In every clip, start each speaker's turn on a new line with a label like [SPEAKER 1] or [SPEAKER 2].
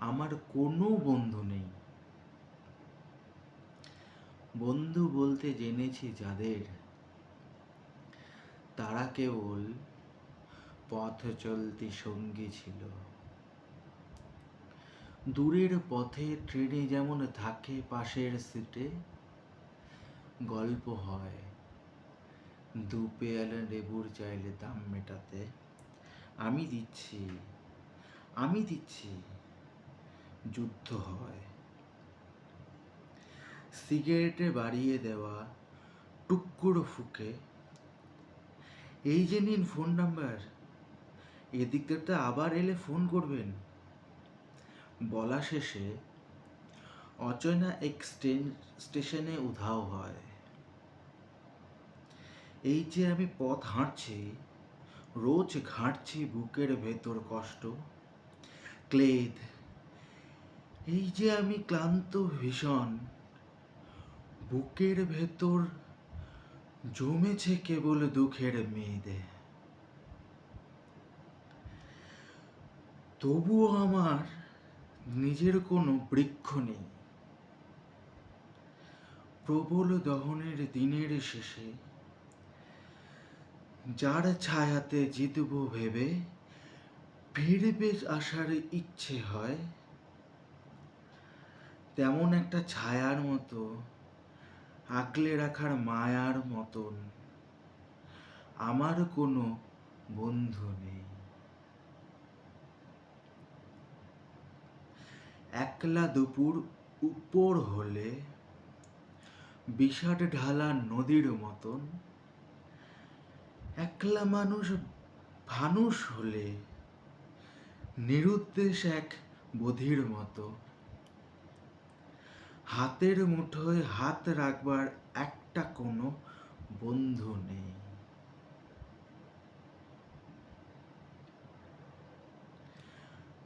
[SPEAKER 1] আমার কোনো বন্ধু নেই। বন্ধু বলতে জেনেছি যাদের। তারা কেবল পথ চলতি সঙ্গী ছিল। দূরের পথে ট্রেনে যেমন থাকে পাশের সিটে, গল্প হয়। দু পেয়ালা লেবুর চাইলে দাম মেটাতে। আমি দিচ্ছি আমি দিচ্ছি। যুদ্ধ হয়। সিগারেটে বাড়িয়ে দেওয়া টুকুরো ফুকে। এই যে নিন ফোন নাম্বার এদিক থেকে আবার এলে ফোন করবেন। বলা শেষে অচেনা এক্সটেন স্টেশনে উধাও হয়। এই যে আমি পথ হাঁটছি, রোজ ঘাঁটছি বুকের ভেতর কষ্ট, ক্লেদ এই যে আমি ক্লান্ত ভীষণ, বুকের ভেতর জমেছে কেবল দুঃখের মেয়েদে তবুও আমার নিজের কোনো বৃক্ষ নেই। প্রবল দহনের দিনের শেষে যার ছায়াতে জিতব ভেবে ফিরবে আসার ইচ্ছে হয় তেমন একটা ছায়ার মতো আগলে রাখার মায়ার মতন। আমার কোনো বন্ধু নেই। একলা দুপুর উপর হলে বিষাট ঢালা নদীর মতন, একলা মানুষ ফানুষ হলে, নিরুদ্দেশ এক বধির মতো। হাতের মুঠোয় হাত রাখবার একটা কোনো বন্ধু নেই।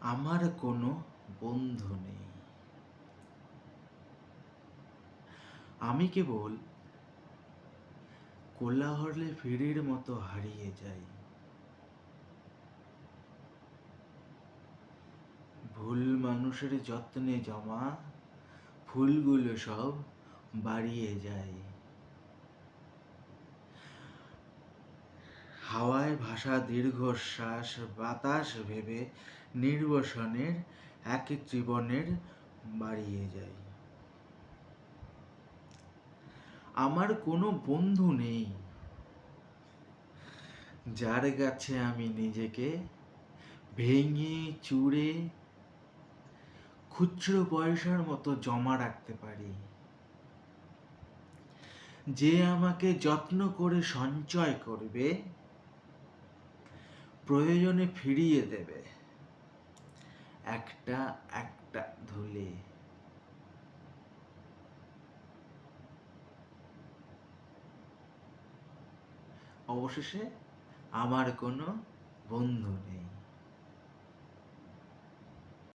[SPEAKER 1] আমার কোনো বন্ধু নেই। আমি কেবল কোলাহলে ফিরির মতো হারিয়ে যাই। ভুল মানুষের যত্নে জমা ফুলগুলো সব বাড়িয়ে যায়। হাওয়ায় ভাসা দীর্ঘশ্বাস, বাতাস ভেবে নির্বসনের এক জীবনের বাড়িয়ে যায়। আমার কোনো বন্ধু নেই। যার কাছে আমি নিজেকে ভেঙে চুড়ে খুচরো পয়সার মতো জমা রাখতে পারি। যে আমাকে যত্ন করে সঞ্চয় করবে, প্রয়োজনে ফিরিয়ে দেবে। একটা একটা ধুলে। অবশেষে আমার কোনো বন্ধু নেই।